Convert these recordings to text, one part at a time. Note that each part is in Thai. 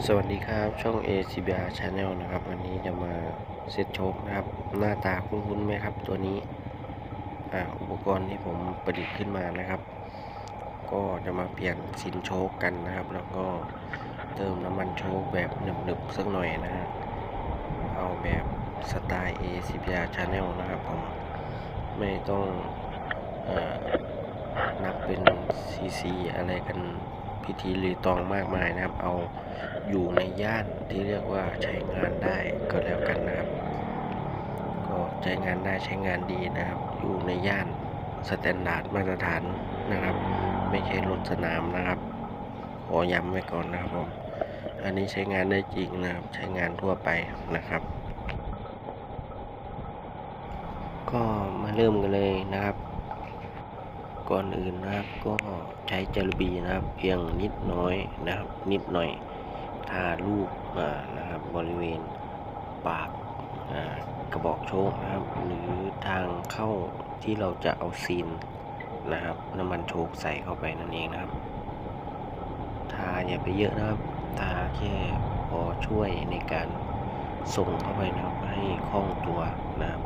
สวัสดีครับช่อง ACBR Channel นะครับ วันนี้จะมาเซตโชคนะครับ หน้าตาคุ้นๆไหมครับ ตัวนี้อ่าอุปกรณ์ที่ผมประดิษฐ์ขึ้นมานะครับ ก็จะมาเปลี่ยนสินโชคกันนะครับ แล้วก็เติมน้ำมันโชคแบบหนึบๆสักหน่อยนะฮะเอาแบบสไตล์ ACBR Channel นะครับผมไม่ต้องเอ่อนับเป็น CC อะไรกัน พิธีรีตองมากมายนะครับ เอาอยู่ในย่านที่เรียกว่าใช้งานได้ก็แล้วกันนะครับ ก็ใช้งานได้ใช้งานดีนะครับ อยู่ในย่านสแตนดาร์ดมาตรฐานนะครับ ไม่ใช่รถสนามนะครับ ขอย้ำไว้ก่อนนะครับผมอันนี้ใช้งานได้จริงนะครับ ใช้งานทั่วไปนะครับ ก็มาเริ่มกันเลยนะครับ ก่อนอื่นนะครับ ก็ใช้จาระบีนะครับ เพียงนิดน้อยนะครับ นิดหน่อยทาลูกนะครับบริเวณปากกระบอกโชคนะครับ หรือทางเข้าที่เราจะเอาซีนนะครับน้ำมันโชคใส่เข้าไปนั่นเองนะครับ ทาอย่าไปเยอะนะครับ ทาแค่พอช่วยในการส่งเข้าไปนะครับให้คล่องตัวนะครับ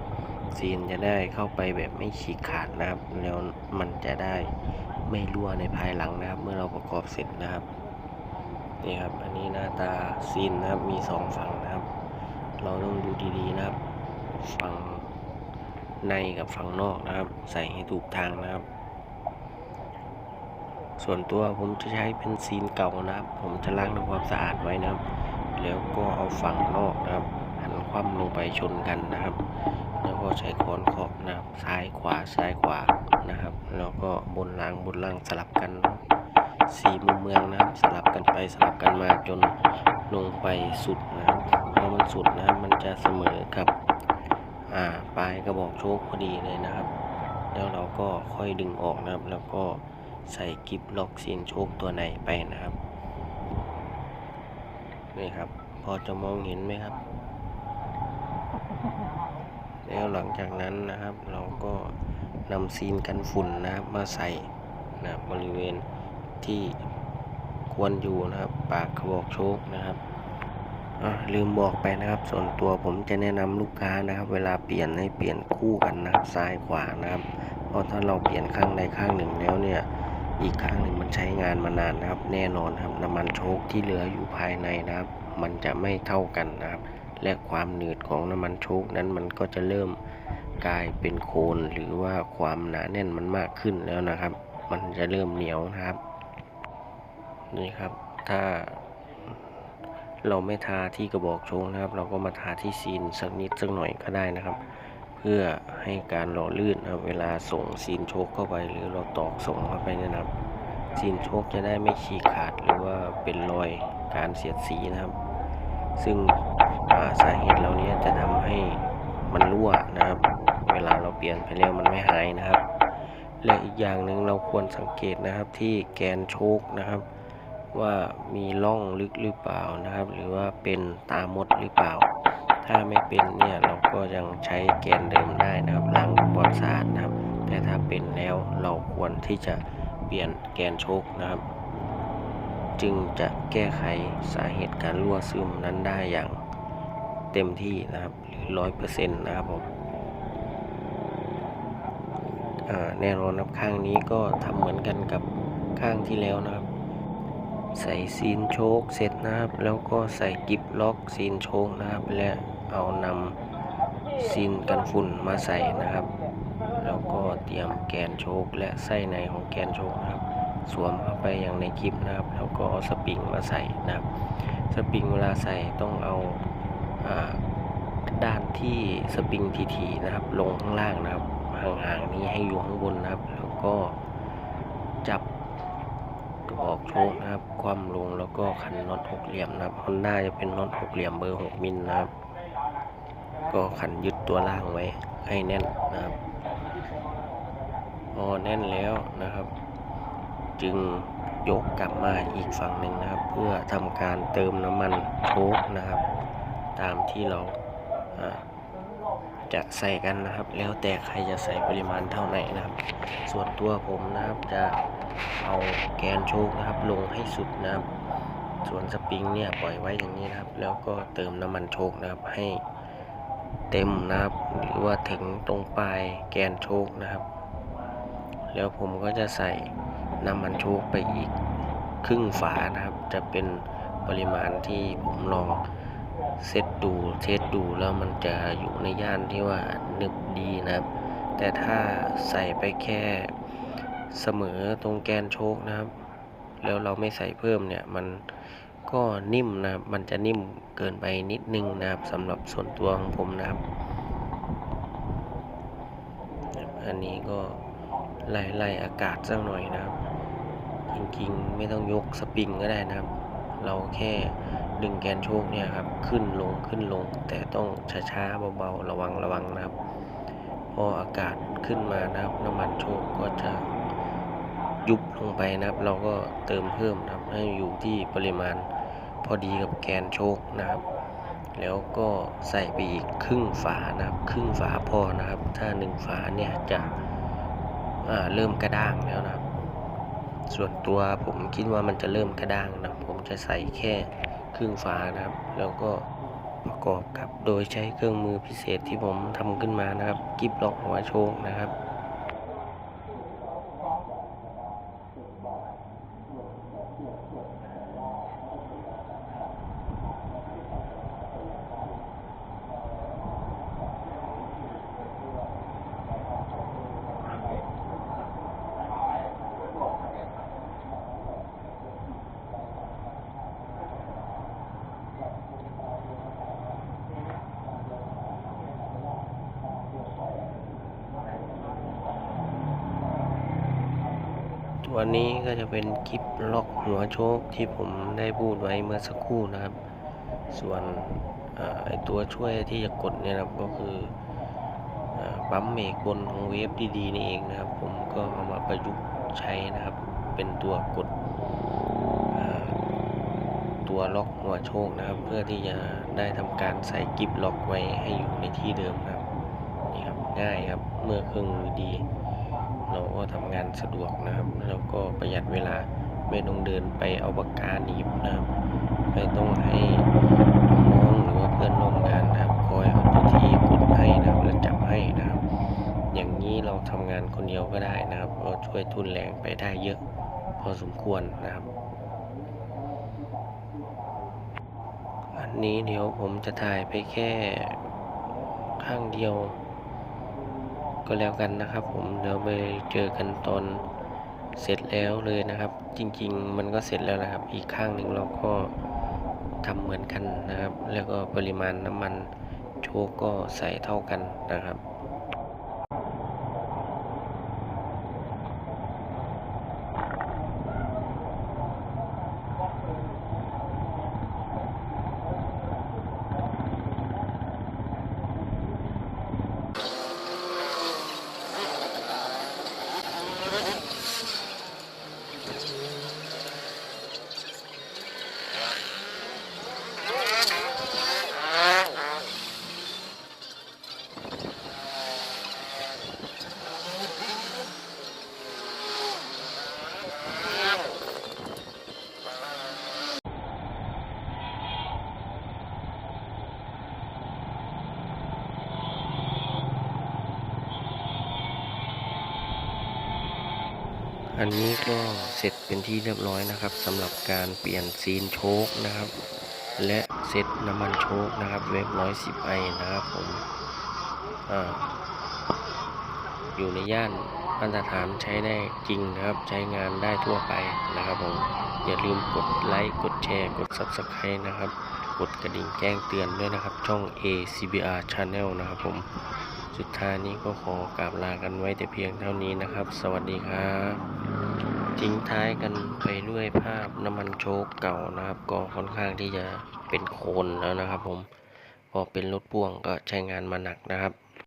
ซีนจะได้เข้าไปแบบไม่ฉีกขาดนะครับ แล้วมันจะได้ไม่รั่วในภายหลังนะครับ เมื่อเราประกอบเสร็จนะครับนี่ครับ อันนี้หน้าตาซีนนะครับมีสองฝั่งนะครับ เราต้องดูดีๆนะครับ ฝั่งในกับฝั่งนอกนะครับ ใส่ให้ถูกทางนะครับ ส่วนตัวผมจะใช้เป็นซีนเก่านะครับ ผมจะล้างทำความสะอาดไว้นะครับ แล้วก็เอาฝั่งนอกนะครับ ว่ำลงไปชนกันนะครับ แล้วก็ใช้ค้อนเคาะนะครับซ้ายขวาซ้ายขวานะครับ แล้วก็บนล่างบนล่างสลับกันสี่มุมเมืองนะครับ สลับกันไปสลับกันมาจนลงไปสุดนะครับพอมันสุดนะครับมันจะเสมอกับอ่าปลายกระบอกโชคพอดีเลยนะครับ แล้วเราก็ค่อยดึงออกนะครับ แล้วก็ใส่กิฟล็อกซีนโชคตัวไหนไปนะครับนี่ครับ พอจะมองเห็นไหมครับ แล้วหลังจากนั้นนะครับ เราก็นำซีนกันฝุ่นนะครับมาใส่นะบบริเวณที่ควรอยู่นะครับ ปากกระบอกโชคนะครับลืมบอกไปนะครับ ส่วนตัวผมจะแนะนำลูกค้านะครับ เวลาเปลี่ยนให้เปลี่ยนคู่กันนะครับซ้ายขวานะครับ เพราะถ้าเราเปลี่ยนข้างใดข้างหนึ่งแล้วเนี่ยอีกข้างหนึ่งมันใช้งานมานานนะครับ แน่นอนครับน้ำมันโชคที่เหลืออยู่ภายในนะครับ มันจะไม่เท่ากันนะครับ และความหนืดของน้ำมันโชคนั้นมันก็จะเริ่มกลายเป็นโคลนหรือว่าความหนาแน่นมันมากขึ้นแล้วนะครับ มันจะเริ่มเหนียวนะครับนี่ครับถ้าเราไม่ทาที่กระบอกโชคนะครับ เราก็มาทาที่ซีนสักนิดสักหน่อยก็ได้นะครับ เพื่อให้การหล่อลื่นนะครับเวลาส่งซีนโชคเข้าไป หรือเราตอกส่งเข้าไปนะครับ ซีนโชคจะได้ไม่ฉีกขาดหรือว่าเป็นรอยการเสียดสีนะครับ ซึ่ง สาเหตุเหล่านี้จะทำให้มันรั่วนะครับ เวลาเราเปลี่ยนไปแล้วมันไม่หายนะครับ และอีกอย่างหนึ่งเราควรสังเกตนะครับที่แกนโชคนะครับ ว่ามีร่องลึกหรือเปล่านะครับ หรือว่าเป็นตามดหรือเปล่า ถ้าไม่เป็นเนี่ยเราก็ยังใช้แกนเดิมได้นะครับล้างทำความสะอาดนะครับ แต่ถ้าเป็นแล้วเราควรที่จะเปลี่ยนแกนโชคนะครับ จึงจะแก้ไขสาเหตุการรั่วซึมนั้นได้อย่าง เต็มที่นะครับหรือร้อยเปอร์เซ็นต์นะครับผมแน่นอนครับข้างนี้ก็ทำเหมือนกันกับข้างที่แล้วนะครับ ใส่ซีนโชคเสร็จนะครับ แล้วก็ใส่กิบล็อกซีนโชคนะครับ และเอานำซีนกันฝุ่นมาใส่นะครับ แล้วก็เตรียมแกนโชคและไส้ในของแกนโชคนะครับ สวมเข้าไปอย่างในคลิปนะครับ แล้วก็เอาสปริงมาใส่นะครับ สปริงเวลาใส่ต้องเอา ด้านที่สปริงทีๆนะครับ ลงข้างล่างนะครับห่างๆนี้ให้อยู่ข้างบนนะครับ แล้วก็จับกระบอกโชคนะครับ คว่ำลงแล้วก็ขันน็อตหกเหลี่ยมนะครับฮอนด้าจะเป็นน็อตหกเหลี่ยมเบอร์หกมิลนะครับ ก็ขันยึดตัวล่างไว้ให้แน่นนะครับพอแน่นแล้วนะครับ จึงยกกลับมาอีกฝั่งหนึ่งนะครับ เพื่อทำการเติมน้ำมันโชคนะครับ ตามที่เราจะใส่กันนะครับ แล้วแต่ใครจะใส่ปริมาณเท่าไหร่นะครับ ส่วนตัวผมนะครับจะเอาแกนโชคนะครับ ลงให้สุดนะครับ ส่วนสปริงเนี่ยปล่อยไว้อย่างนี้นะครับ แล้วก็เติมน้ำมันโชคนะครับให้เต็มนะครับ หรือว่าถึงตรงปลายแกนโชคนะครับ แล้วผมก็จะใส่น้ำมันโชคไปอีกครึ่งฝานะครับ จะเป็นปริมาณที่ผมลอง เซตดูเทสดูแล้วมันจะอยู่ในย่านที่ว่านึบดีนะครับ แต่ถ้าใส่ไปแค่เสมอตรงแกนโชคนะครับ แล้วเราไม่ใส่เพิ่มเนี่ยมันก็นิ่มนะครับ มันจะนิ่มเกินไปนิดนึงนะครับสำหรับส่วนตัวของผมนะครับ อันนี้ก็ไล่ไล่อากาศสักหน่อยนะครับ จริงๆ ไม่ต้องยกสปริงก็ได้นะครับ เราแค่ ดึงแกนโชคเนี่ยครับขึ้นลงขึ้นลง แต่ต้องช้าๆเบาๆระวังระวังนะครับ พออากาศขึ้นมานะครับ น้ำมันโชคก็จะยุบลงไปนะครับ เราก็เติมเพิ่มนะครับ ให้อยู่ที่ปริมาณพอดีกับแกนโชคนะครับ แล้วก็ใส่ไปอีกครึ่งฝานะครับ ครึ่งฝาพอนะครับ ถ้าหนึ่งฝาเนี่ยจะเริ่มกระด้างแล้วนะครับ ส่วนตัวผมคิดว่ามันจะเริ่มกระด้างนะ ผมจะใส่แค่ ครึ่งฝานะครับ แล้วก็ประกอบกับ โดยใช้เครื่องมือพิเศษที่ผมทำขึ้นมานะครับ กิบล็อกหัวโชงนะครับ วันนี้ก็จะเป็นคลิปล็อกหัวโชคที่ผมได้พูดไว้เมื่อสักครู่นะครับ ส่วนอไอตัวช่วยที่จะกดเนี่ยนะครับก็คืออปั๊มเมกบนของเวฟดีๆนี่เองนะครับ ผมก็เอามาประยุกต์ใช้นะครับ เป็นตัวกดตัวล็อกหัวโชคนะครับ เพื่อที่จะได้ทำการใส่กิฟล็อกไว้ให้อยู่ในที่เดิมนะครับนี่ครับง่ายครับเมื่อเครื่องมือดี เราก็ทำงานสะดวกนะครับแล้วก็ประหยัดเวลาไม่ต้องเดินไปเอาปากกาหนีบนะครับไม่ต้องให้น้องหรือว่าเพื่อนร่วมงานนะครับคอยเอาตัวที่กดให้นะครับและจับให้นะครับ อย่างนี้เราทำงานคนเดียวก็ได้นะครับเราช่วยทุนแรงไปได้เยอะพอสมควรนะครับ อันนี้เดี๋ยวผมจะถ่ายไปแค่ข้างเดียว ก็แล้วกันนะครับ ผมเดี๋ยวไปเจอกันตอนเสร็จแล้วเลยนะครับ จริง ๆ มันก็เสร็จแล้วนะครับ อีกข้างหนึ่งเราก็ทำเหมือนกันนะครับ แล้วก็ปริมาณน้ำมันโชคก็ใส่เท่ากันนะครับ Mm-hmm. อันนี้ก็เสร็จเป็นที่เรียบร้อยนะครับสำหรับการเปลี่ยนซีนโชคนะครับ และเซตน้ำมันโชคนะครับ เวฟร้อยสิบไอนะครับผมออยู่ในย่านมาตรฐานใช้ได้จริงนะครับ ใช้งานได้ทั่วไปนะครับผมอย่าลืมกดไลค์กดแชร์กด Subscribe นะครับ กดกระดิ่งแจ้งเตือนด้วยนะครับ ช่อง ACBR Channel นะครับผม สุดท้ายนี้ก็ขอกราบลากันไว้แต่เพียงเท่านี้นะครับ สวัสดีครับทิ้งท้ายกันไปด้วยภาพน้ำมันโชคเก่านะครับ ก็ค่อนข้างที่จะเป็นโคลนแล้วนะครับ ผมพอเป็นรถพ่วงก็ใช้งานมาหนักนะครับ